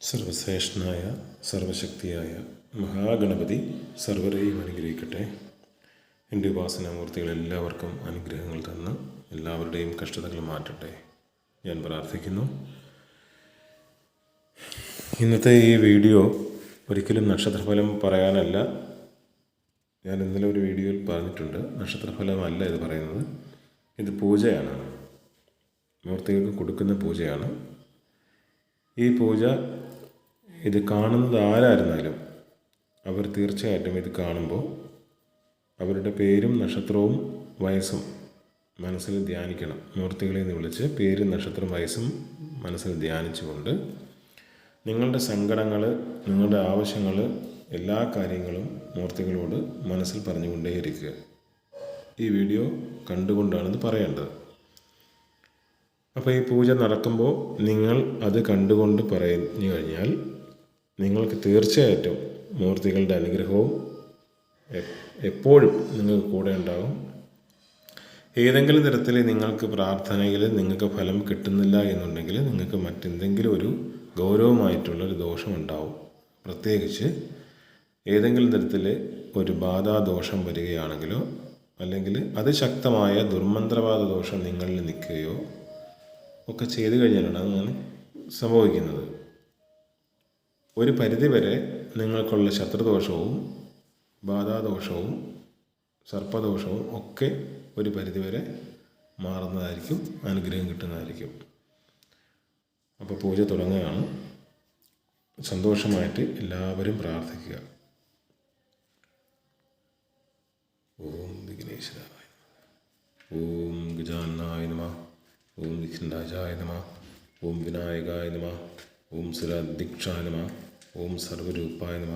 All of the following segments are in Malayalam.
സർവശ്രേഷ്ഠനായ സർവശക്തിയായ മഹാഗണപതി സർവരെയും അനുഗ്രഹിക്കട്ടെ. എന്റെ ഉപാസനാമൂർത്തികൾ എല്ലാവർക്കും അനുഗ്രഹങ്ങൾ തന്ന് എല്ലാവരുടെയും കഷ്ടതകൾ മാറ്റട്ടെ. ഞാൻ പ്രാർത്ഥിക്കുന്നു. ഇന്നത്തെ ഈ വീഡിയോ ഒരിക്കലും നക്ഷത്രഫലം പറയാനല്ല. ഞാൻ ഇന്നലെ ഒരു വീഡിയോയിൽ പറഞ്ഞിട്ടുണ്ട് നക്ഷത്രഫലമല്ല ഇത് പറയുന്നത്. ഇത് പൂജയാണ്. മൂർത്തികൾക്ക് കൊടുക്കുന്ന പൂജയാണ്. ഈ പൂജ ഇത് കാണുന്നത് ആരായിരുന്നാലും അവർ തീർച്ചയായിട്ടും ഇത് കാണുമ്പോൾ അവരുടെ പേരും നക്ഷത്രവും വയസ്സും മനസ്സിൽ ധ്യാനിക്കണം. മൂർത്തികളെ എന്ന് വിളിച്ച് പേരും നക്ഷത്രം വയസ്സും മനസ്സിൽ ധ്യാനിച്ചുകൊണ്ട് നിങ്ങളുടെ സങ്കടങ്ങൾ നിങ്ങളുടെ ആവശ്യങ്ങൾ എല്ലാ കാര്യങ്ങളും മൂർത്തികളോട് മനസ്സിൽ പറഞ്ഞുകൊണ്ടേയിരിക്കുക. ഈ വീഡിയോ കണ്ടുകൊണ്ടാണിത് പറയേണ്ടത്. അപ്പോൾ ഈ പൂജ നടക്കുമ്പോൾ നിങ്ങൾ അത് കണ്ടുകൊണ്ട് പറഞ്ഞു കഴിഞ്ഞാൽ നിങ്ങൾക്ക് തീർച്ചയായിട്ടും മൂർത്തികളുടെ അനുഗ്രഹവും എപ്പോഴും നിങ്ങൾക്ക് കൂടെ ഉണ്ടാകും ഏതെങ്കിലും തരത്തിൽ നിങ്ങൾക്ക് പ്രാർത്ഥനയിൽ നിങ്ങൾക്ക് ഫലം കിട്ടുന്നില്ല എന്നുണ്ടെങ്കിൽ നിങ്ങൾക്ക് മറ്റെന്തെങ്കിലും ഒരു ഗൗരവമായിട്ടുള്ളൊരു ദോഷം ഉണ്ടാവും. പ്രത്യേകിച്ച് ഏതെങ്കിലും തരത്തിൽ ഒരു ബാധാദോഷം വരികയാണെങ്കിലോ അല്ലെങ്കിൽ അതിശക്തമായ ദുർമന്ത്രവാദ ദോഷം നിങ്ങളിൽ നിൽക്കുകയോ ഒക്കെ ചെയ്തു കഴിഞ്ഞാലാണ് അങ്ങനെ സംഭവിക്കുന്നത്. ഒരു പരിധിവരെ നിങ്ങൾക്കുള്ള ശത്രുദോഷവും ബാധാദോഷവും സർപ്പദോഷവും ഒക്കെ ഒരു പരിധിവരെ മാറുന്നതായിരിക്കും അനുഗ്രഹം കിട്ടുന്നതായിരിക്കും. അപ്പോൾ പൂജ തുടങ്ങുകയാണ്. സന്തോഷമായിട്ട് എല്ലാവരും പ്രാർത്ഥിക്കുക. ഓം വിഘ്നേശ്വരായ ഓം ഗജാനായ നമ. ഓം വിഘ്നരാജായ നമ ഓം വിനായകായ നമ ഓം സുരാദീക്ഷായ നമ ഓം സർവരൂപായ നമ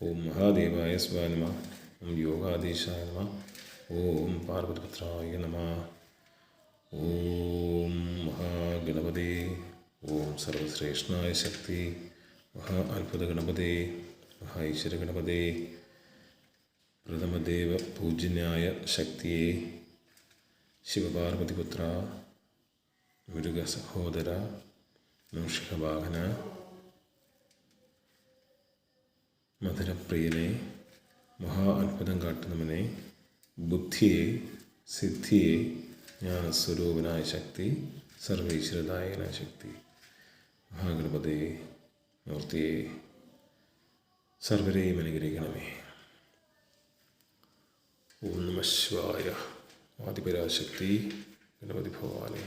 ഓം മഹാദേവായ സ്വായ നമ ഓം യോഗാധീശായ നമ ഓം പാർവതിപുത്രായ നമ ഓം മഹാഗണപതേ ഓം സർവശ്രേഷ്ഠനായ ശക്തി മഹാ അത്ഭുത ഗണപതേ മഹാ ഈശ്വര ഗണപതേ പ്രഥമദേവ പൂജ്യനായ ശക്തിയെ ശിവപാർവതിപുത്ര മുരുക സഹോദര മൂഷികവാഹന മധുരപ്രിയനെ മഹാ അത്ഭുതം കാട്ടുന്നവനെ ബുദ്ധിയെ സിദ്ധിയെ ജ്ഞാനസ്വരൂപനായ ശക്തി സർവീശ്വരദായകനായ ശക്തി മഹാഗണപതേ മൂർത്തിയെ സർവരെയും അനുഗ്രഹിക്കണമേ. ഓം നമ ആദിപരാശക്തി ഗണപതി ഭഗവാനെ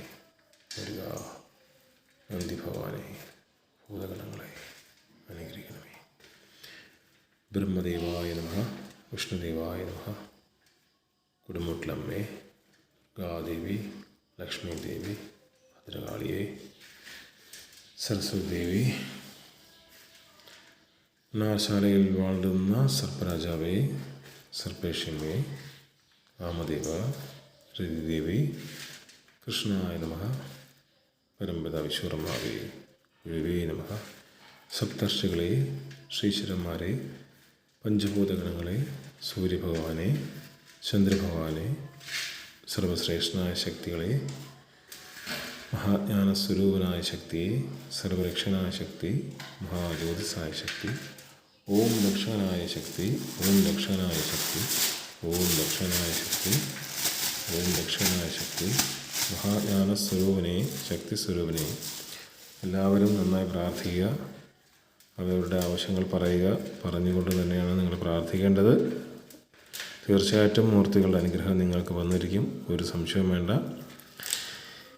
முருகா நந்தி பகவானே பூதகணங்களை அனுகிரிக்கணுமே பிரம்மதேவாய நமகா விஷ்ணுதேவாய நமகா குடும்பட்லம்மே காதேவி லக்ஷ்மி தேவி பத்ரகாளியே சரஸ்வதி தேவி நாசாலையில் வாழ்ந்திருந்தா சர்பராஜாவே சர்பேஷிமே ராமதேவா ரிதிதேவி கிருஷ்ணாய நமகா പരമ്പത വിശ്വരമാവേ ഗുരുവേ നമ. സപ്തർഷികളെ ശ്രീശ്വരന്മാരെ പഞ്ചഭൂതഗണങ്ങളെ സൂര്യഭഗവാനെ ചന്ദ്രഭഗവാനെ സർവശ്രേഷ്ഠനായ ശക്തികളെ മഹാജ്ഞാന സ്വരൂപനായ ശക്തിയെ സർവരക്ഷനായ ശക്തി മഹാജ്യോതിസായ ശക്തി ഓം ദക്ഷനായ ശക്തി ഓം ദക്ഷനായ ശക്തി ഓം ദക്ഷനായ ശക്തി ഓം ദക്ഷനായ ശക്തി മഹാജ്ഞാനസ്വരൂപനെ ശക്തി സ്വരൂപിനെ എല്ലാവരും നന്നായി പ്രാർത്ഥിക്കുക. അവരുടെ ആവശ്യങ്ങൾ പറയുക. പറഞ്ഞുകൊണ്ട് തന്നെയാണ് നിങ്ങൾ പ്രാർത്ഥിക്കേണ്ടത്. തീർച്ചയായിട്ടും മൂർത്തികളുടെ അനുഗ്രഹം നിങ്ങൾക്ക് വന്നിരിക്കും. ഒരു സംശയം വേണ്ട.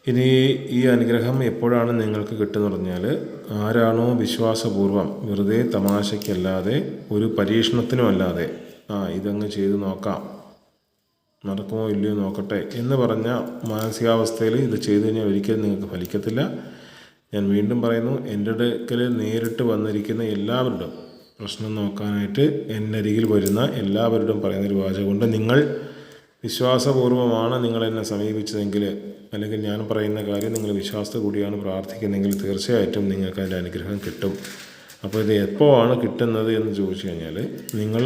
ഇനി ഈ അനുഗ്രഹം എപ്പോഴാണ് നിങ്ങൾക്ക് കിട്ടുന്നത് പറഞ്ഞാൽ ആരാണോ വിശ്വാസപൂർവം വെറുതെ തമാശയ്ക്കല്ലാതെ ഒരു പരീക്ഷണത്തിനും അല്ലാതെ ആ ഇതങ്ങ് ചെയ്ത് നോക്കാം. നടക്കുമോ ഇല്ലയോ നോക്കട്ടെ എന്ന് പറഞ്ഞ മാനസികാവസ്ഥയിൽ ഇത് ചെയ്തു കഴിഞ്ഞാൽ ഒരിക്കലും നിങ്ങൾക്ക് ഫലിക്കത്തില്ല. ഞാൻ വീണ്ടും പറയുന്നു എന്റെ അടുക്കൽ നേരിട്ട് വന്നിരിക്കുന്ന എല്ലാവരുടെയും പ്രശ്നം നോക്കാനായിട്ട് എന്റെ അരികിൽ വരുന്ന എല്ലാവരുടെയും പറയുന്നൊരു വാചകമുണ്ട്. നിങ്ങൾ വിശ്വാസപൂർവമാണ് നിങ്ങൾ എന്നെ സമീപിച്ചതെങ്കിൽ അല്ലെങ്കിൽ ഞാൻ പറയുന്ന കാര്യം നിങ്ങൾ വിശ്വാസത്തെ കൂടിയാണ് പ്രാർത്ഥിക്കുന്നതെങ്കിൽ തീർച്ചയായിട്ടും നിങ്ങൾക്ക് അതിന്റെ അനുഗ്രഹം കിട്ടും. അപ്പോൾ ഇത് എപ്പോഴാണ് കിട്ടുന്നത് എന്ന് ചോദിച്ചു കഴിഞ്ഞാൽ നിങ്ങൾ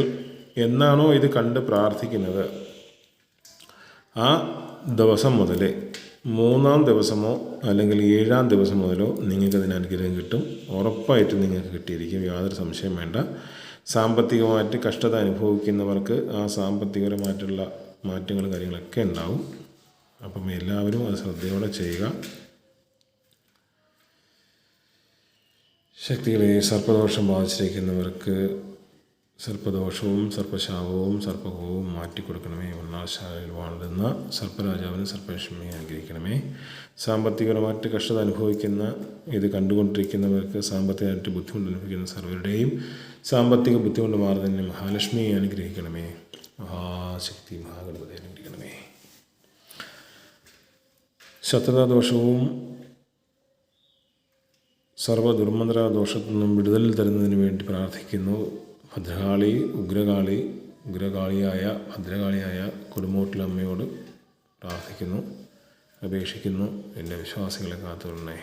എന്നാണോ ഇത് കണ്ട് പ്രാർത്ഥിക്കുന്നത് ആ ദിവസം മുതൽ മൂന്നാം ദിവസമോ അല്ലെങ്കിൽ ഏഴാം ദിവസം മുതലോ നിങ്ങൾക്ക് അതിന് അനുഗ്രഹം കിട്ടും. ഉറപ്പായിട്ടും നിങ്ങൾക്ക് കിട്ടിയിരിക്കും. യാതൊരു സംശയം വേണ്ട. സാമ്പത്തികമായിട്ട് കഷ്ടത അനുഭവിക്കുന്നവർക്ക് ആ സാമ്പത്തികപരമായിട്ടുള്ള മാറ്റങ്ങൾ കാര്യങ്ങളൊക്കെ ഉണ്ടാവും. അപ്പം എല്ലാവരും അത് ശ്രദ്ധയോടെ ചെയ്യുക. ശക്തികളെ സർപ്പദോഷം ബാധിച്ചിരിക്കുന്നവർക്ക് സർപ്പദോഷവും സർപ്പശാപവും സർപ്പകോവും മാറ്റിക്കൊടുക്കണമേ. ഉണ്ണാശാലയിൽ വാഴുന്ന സർപ്പരാജാവിന് സർപ്പലക്ഷ്മിയെ അനുഗ്രഹിക്കണമേ. സാമ്പത്തികപരമായിട്ട് കഷ്ടത അനുഭവിക്കുന്ന ഇത് കണ്ടുകൊണ്ടിരിക്കുന്നവർക്ക് സാമ്പത്തികമായിട്ട് ബുദ്ധിമുട്ട് അനുഭവിക്കുന്ന സർവരുടെയും സാമ്പത്തിക ബുദ്ധിമുട്ട് മാറുന്നതിന് മഹാലക്ഷ്മിയെ അനുഗ്രഹിക്കണമേ. മഹാശക്തി മഹാഗണപതി അനുഗ്രഹിക്കണമേ. ശത്രുതാദോഷവും സർവ ദുർമന്ത്ര ദോഷത്തു നിന്നും വിടുതൽ തരുന്നതിന് വേണ്ടി പ്രാർത്ഥിക്കുന്നു. ഭദ്രകാളി ഉഗ്രകാളി ഉഗ്രകാളിയായ ഭദ്രകാളിയായ കൊടുമൂട്ടിലമ്മയോട് പ്രാർത്ഥിക്കുന്നു അപേക്ഷിക്കുന്നു എന്റെ വിശ്വാസികളെ കാത്തുകൊള്ളണേ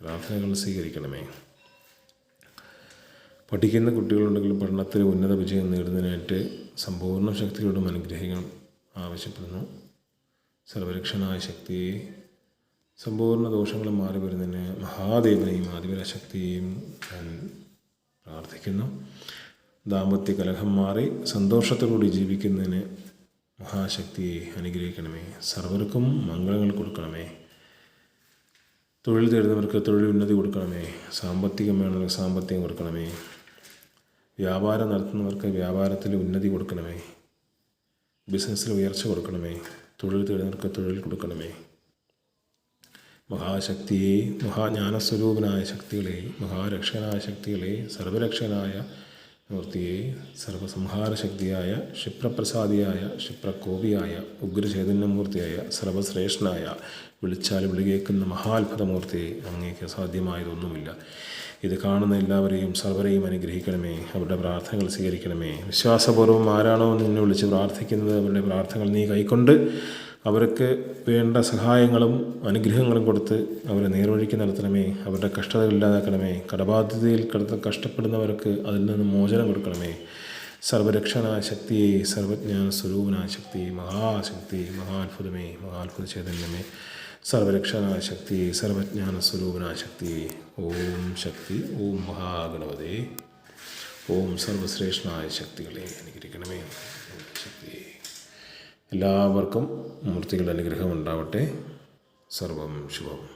പ്രാർത്ഥനകൾ സ്വീകരിക്കണമേ. പഠിക്കുന്ന കുട്ടികളുണ്ടെങ്കിൽ പഠനത്തിൽ ഉന്നത വിജയം നേടുന്നതിനായിട്ട് സമ്പൂർണ ശക്തിയോടും അനുഗ്രഹിക്കണം ആവശ്യപ്പെടുന്നു. സർവരക്ഷനായ ശക്തിയെ സമ്പൂർണ ദോഷങ്ങളും മാറി വരുന്നതിന് മഹാദേവനെയും ആദിപരശക്തിയെയും ഞാൻ പ്രാർത്ഥിക്കുന്നു. ദാമ്പത്യ കലഹം മാറി സന്തോഷത്തോടുകൂടി ജീവിക്കുന്നതിന് മഹാശക്തിയെ അനുഗ്രഹിക്കണമേ. സർവർക്കും മംഗളങ്ങൾ കൊടുക്കണമേ. തൊഴിൽ തേടുന്നവർക്ക് തൊഴിൽ ഉന്നതി കൊടുക്കണമേ. സാമ്പത്തികം വേണമെങ്കിൽ സാമ്പത്തികം കൊടുക്കണമേ. വ്യാപാരം നടത്തുന്നവർക്ക് വ്യാപാരത്തിൽ ഉന്നതി കൊടുക്കണമേ. ബിസിനസ്സിൽ ഉയർച്ച കൊടുക്കണമേ. തൊഴിൽ തേടുന്നവർക്ക് തൊഴിൽ കൊടുക്കണമേ. മഹാശക്തിയെ മഹാജ്ഞാനസ്വരൂപനായ ശക്തികളെ മഹാരക്ഷകനായ ശക്തികളെ സർവരക്ഷകനായ മൂർത്തിയെ സർവസംഹാരശക്തിയായ ക്ഷിപ്രപ്രസാദിയായ ക്ഷിപ്രകോപിയായ ഉഗ്രചൈതന്യമൂർത്തിയായ സർവശ്രേഷ്ഠനായ വിളിച്ചാൽ വിളികേക്കുന്ന മഹാത്ഭുതമൂർത്തിയെ അങ്ങേക്ക് അസാധ്യമായതൊന്നുമില്ല. ഇത് കാണുന്ന എല്ലാവരെയും സർവരെയും അനുഗ്രഹിക്കണമേ അവരുടെ പ്രാർത്ഥനകൾ സ്വീകരിക്കണമേ. വിശ്വാസപൂർവം ആരാണോ നിന്നെ വിളിച്ച് പ്രാർത്ഥിക്കുന്നത് അവരുടെ പ്രാർത്ഥനകൾ നീ കൈക്കൊണ്ട് അവർക്ക് വേണ്ട സഹായങ്ങളും അനുഗ്രഹങ്ങളും കൊടുത്ത് അവരെ നേർവഴിക്ക് നടത്തണമേ അവരുടെ കഷ്ടതകൾ ഇല്ലാതാക്കണമേ കടബാധ്യതയിൽ കിടത്ത കഷ്ടപ്പെടുന്നവർക്ക് അതിൽ നിന്ന് മോചനം കൊടുക്കണമേ. സർവരക്ഷണ ശക്തിയെ സർവജ്ഞാന സ്വരൂപനായ ശക്തി മഹാശക്തി മഹാത്ഭുതമേ മഹാത്ഭുത ചൈതന്യമേ. സർവരക്ഷണായ ശക്തി സർവജ്ഞാന സ്വരൂപനായ ശക്തി ഓം ശക്തി ഓം മഹാഗണപതേ. ഓം സർവശ്രേഷ്ഠനായ ശക്തികളെ അനുഗ്രഹിക്കണമേ. ശക്തിയെ. എല്ലാവർക്കും മൂർത്തികളുടെ അനുഗ്രഹം ഉണ്ടാവട്ടെ. സർവം ശുഭം.